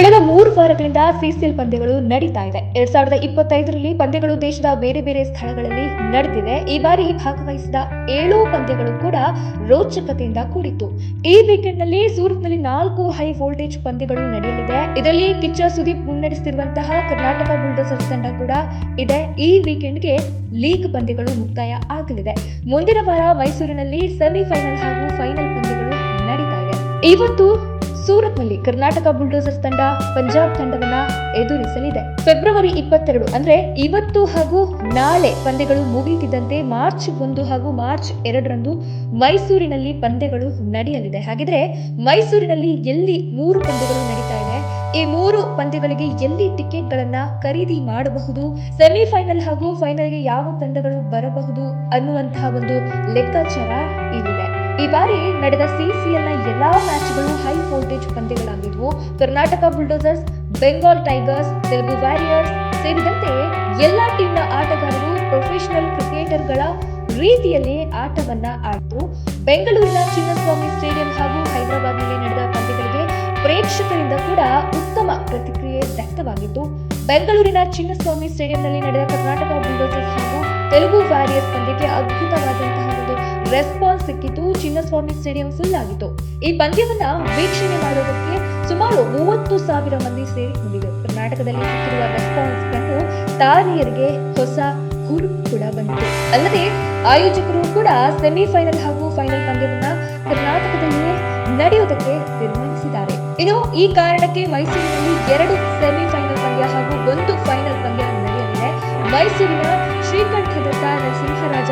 ಕಳೆದ ಮೂರು ವಾರಗಳಿಂದ ಸಿಸಿಎಲ್ ಪಂದ್ಯಗಳು ನಡೀತಾ ಇದೆ. ಎರಡ್ ಸಾವಿರದ ಇಪ್ಪತ್ತೈದರಲ್ಲಿ ಪಂದ್ಯಗಳು ದೇಶದ ಬೇರೆ ಬೇರೆ ಸ್ಥಳಗಳಲ್ಲಿ ನಡೆದಿದೆ. ಈ ಬಾರಿ ಭಾಗವಹಿಸಿದ ಏಳು ಪಂದ್ಯಗಳು ಕೂಡ ರೋಚಕತೆಯಿಂದ ಕೂಡಿತ್ತು. ಈ ವೀಕೆಂಡ್ನಲ್ಲಿ ಸೂರತ್ನಲ್ಲಿ ನಾಲ್ಕು ಹೈ ವೋಲ್ಟೇಜ್ ಪಂದ್ಯಗಳು ನಡೆಯಲಿದೆ. ಇದರಲ್ಲಿ ಕಿಚ್ಚ ಸುದೀಪ್ ಮುನ್ನಡೆಸುತ್ತಿರುವಂತಹ ಕರ್ನಾಟಕ ಬುಲ್ಡೋಸರ್ಸ್ ತಂಡ ಕೂಡ ಇದೆ. ಈ ವೀಕೆಂಡ್ಗೆ ಲೀಗ್ ಪಂದ್ಯಗಳು ಮುಕ್ತಾಯ ಆಗಲಿದೆ. ಮುಂದಿನ ವಾರ ಮೈಸೂರಿನಲ್ಲಿ ಸೆಮಿಫೈನಲ್ ಹಾಗೂ ಫೈನಲ್ ಪಂದ್ಯಗಳು ನಡೀತಾ ಇದೆ. ಇವತ್ತು ಸೂರತ್ನಲ್ಲಿ ಕರ್ನಾಟಕ ಬುಲ್ಡೋಸರ್ಸ್ ತಂಡ ಪಂಜಾಬ್ ತಂಡವನ್ನ ಎದುರಿಸಲಿದೆ. ಫೆಬ್ರವರಿ ಇಪ್ಪತ್ತೆರಡು ಅಂದ್ರೆ ಇವತ್ತು ಹಾಗೂ ನಾಳೆ ಪಂದ್ಯಗಳು ಮುಗಿಯುತ್ತಿದ್ದಂತೆ ಮಾರ್ಚ್ ಒಂದು ಹಾಗೂ ಮಾರ್ಚ್ ಎರಡರಂದು ಮೈಸೂರಿನಲ್ಲಿ ಪಂದ್ಯಗಳು ನಡೆಯಲಿದೆ. ಹಾಗಿದ್ರೆ ಮೈಸೂರಿನಲ್ಲಿ ಎಲ್ಲಿ ಮೂರು ಪಂದ್ಯಗಳು ನಡೀತಾ ಇದೆ, ಈ ಮೂರು ಪಂದ್ಯಗಳಿಗೆ ಎಲ್ಲಿ ಟಿಕೆಟ್ಗಳನ್ನ ಖರೀದಿ ಮಾಡಬಹುದು, ಸೆಮಿಫೈನಲ್ ಹಾಗೂ ಫೈನಲ್ಗೆ ಯಾವ ತಂಡಗಳು ಬರಬಹುದು ಅನ್ನುವಂತಹ ಒಂದು ಲೆಕ್ಕಾಚಾರ ಇಲ್ಲಿದೆ. ಈ ಬಾರಿ ನಡೆದ ಸಿಸಿಎಲ್ನ ಎಲ್ಲಾ ಮ್ಯಾಚ್ಗಳು high voltage ಪಂದ್ಯಗಳಾಗಿದ್ವು Karnataka Bulldozers Bengal Tigers Telugu Warriors ಸೇರಿದಂತೆ ಎಲ್ಲಾ ಟೀಮ್ನ ಆಟಗಾರರು ಪ್ರೊಫೆಷನಲ್ ಕ್ರಿಕೆಟರ್ಗಳ ರೀತಿಯಲ್ಲಿ ಆಟವನ್ನ ಆಡಿತು ಬೆಂಗಳೂರಿನ ಚಿನ್ನಸ್ವಾಮಿ ಸ್ಟೇಡಿಯಂ ಹಾಗೂ ಹೈದರಾಬಾದ್ನಲ್ಲಿ ನಡೆದ ಪಂದ್ಯಗಳಿಗೆ ಪ್ರೇಕ್ಷಕರಿಂದ ಕೂಡ ಉತ್ತಮ ಪ್ರತಿಕ್ರಿಯೆ ವ್ಯಕ್ತವಾಗಿತ್ತು. ಬೆಂಗಳೂರಿನ ಚಿನ್ನಸ್ವಾಮಿ ಸ್ಟೇಡಿಯಂನಲ್ಲಿ ನಡೆದ ಕರ್ನಾಟಕ ಬುಲ್ಡೋಸರ್ಸ್ ತೆಲುಗು ವಾರಿಯರ್ಸ್ ಪಂದ್ಯಕ್ಕೆ ಅದ್ಭುತವಾದಂತಹ ಒಂದು ರೆಸ್ಪಾನ್ಸ್ ಸಿಕ್ಕಿತು. ಚಿನ್ನಸ್ವಾಮಿ ಸ್ಟೇಡಿಯಂ ಫುಲ್ ಆಗಿತ್ತು. ಈ ಪಂದ್ಯವನ್ನ ವೀಕ್ಷಣೆ ಮಾಡೋದಕ್ಕೆ ಸುಮಾರು ಮೂವತ್ತು ಸಾವಿರ ಮಂದಿ ಸೇರಿಕೊಂಡಿದೆ. ಕರ್ನಾಟಕದಲ್ಲಿ ಸಿಕ್ಕಿರುವ ರೆಸ್ಪಾನ್ಸ್ ಕಂಡು ತಾರಿಯರಿಗೆ ಹೊಸ ಗುರು ಕೂಡ ಬಂದಿದೆ. ಅಲ್ಲದೆ ಆಯೋಜಕರು ಕೂಡ ಸೆಮಿಫೈನಲ್ ಹಾಗೂ ಫೈನಲ್ ಪಂದ್ಯವನ್ನ ಕರ್ನಾಟಕದಲ್ಲಿಯೇ ನಡೆಯುವುದಕ್ಕೆ ತೀರ್ಮಾನಿಸಿದ್ದಾರೆ. ಇನ್ನು ಈ ಕಾರಣಕ್ಕೆ ಮೈಸೂರಿನಲ್ಲಿ ಎರಡು ಸೆಮಿಫೈನಲ್ ಪಂದ್ಯ ಹಾಗೂ ಒಂದು ಫೈನಲ್ ಪಂದ್ಯ ಮೈಸೂರಿನ ಶ್ರೀಕಂಠದತ್ತ ನರಸಿಂಹರಾಜ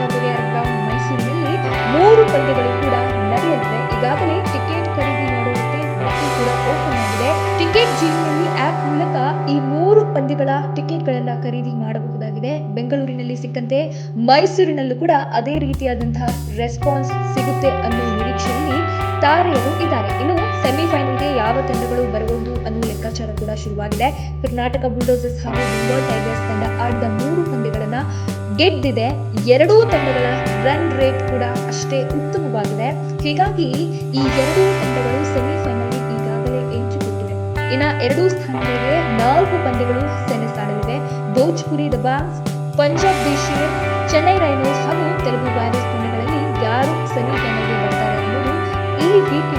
ಗ್ರೌಂಡ್ ಮೈಸೂರಿನಲ್ಲಿ ಮೂರು ಪಂದ್ಯಗಳು ಕೂಡ ನಡೆಯಲಿದೆ. ಈಗಾಗಲೇ ಟಿಕೆಟ್ ಖರೀದಿ ಮಾಡುವಂತೆ ಕೂಡ ಓಪನ್ ಆಗಿದೆ. ಟಿಕೆಟ್ ಜೀವನದಲ್ಲಿ ಈ ಮೂರು ಪಂದ್ಯಗಳ ಟಿಕೆಟ್ಗಳನ್ನ ಖರೀದಿ ಮಾಡಬಹುದಾಗಿದೆ. ಬೆಂಗಳೂರಿನಲ್ಲಿ ಸಿಕ್ಕಂತೆ ಮೈಸೂರಿನಲ್ಲೂ ಕೂಡ ಅದೇ ರೀತಿಯಾದಂತಹ ರೆಸ್ಪಾನ್ಸ್ ಸಿಗುತ್ತೆ ಅನ್ನೋ ನಿರೀಕ್ಷೆಯಲ್ಲಿ ತಾರೆಯರು ಇದ್ದಾರೆ. ಇನ್ನು ಸೆಮಿಫೈನಲ್ಗೆ ಯಾವ ತಂಡಗಳು ಬರಬಹುದು ಅನ್ನೋ ಲೆಕ್ಕಾಚಾರ ಕೂಡ ಶುರುವಾಗಿದೆ. ಕರ್ನಾಟಕ ಬುಲ್ಡೋಸರ್ಸ್ ಹಾಗೂ ಬೆಂಗಾಲ್ ಟೈಗರ್ಸ್ ತಂಡ ಆಡಿದ ಮೂರು ಪಂದ್ಯಗಳನ್ನು ಗೆದ್ದಿದೆ. ಎರಡೂ ತಂಡಗಳ ರನ್ ರೇಟ್ ಕೂಡ ಅಷ್ಟೇ ಉತ್ತಮವಾಗಿದೆ. ಹೀಗಾಗಿ ಈ ಎರಡೂ ತಂಡಗಳು ಸೆಮಿಫೈನಲ್ ಇನ್ನ ಎರಡೂ ಸ್ಥಾನಗಳಿಗೆ ನಾಲ್ಕು ಪಂದ್ಯಗಳು ಸೆಣಸಾಡಲಿವೆ ಭೋಜ್ಪುರಿ ದಬಾ ಪಂಜಾಬ್ ದೇಶೀಯರ್ ಚೆನ್ನೈ ರೈನೋಸ್ ಹಾಗೂ ತೆಲುಗು ವ್ಯಾರಿಯರ್ಸ್ ತಂಡಗಳಲ್ಲಿ ಯಾರು ಸೆಮಿಫೈನಲ್ಗೆ ಬರ್ತಾರೆ ಅನ್ನೋದು ಈ ವೀಕೆಂಡ್ನಲ್ಲಿ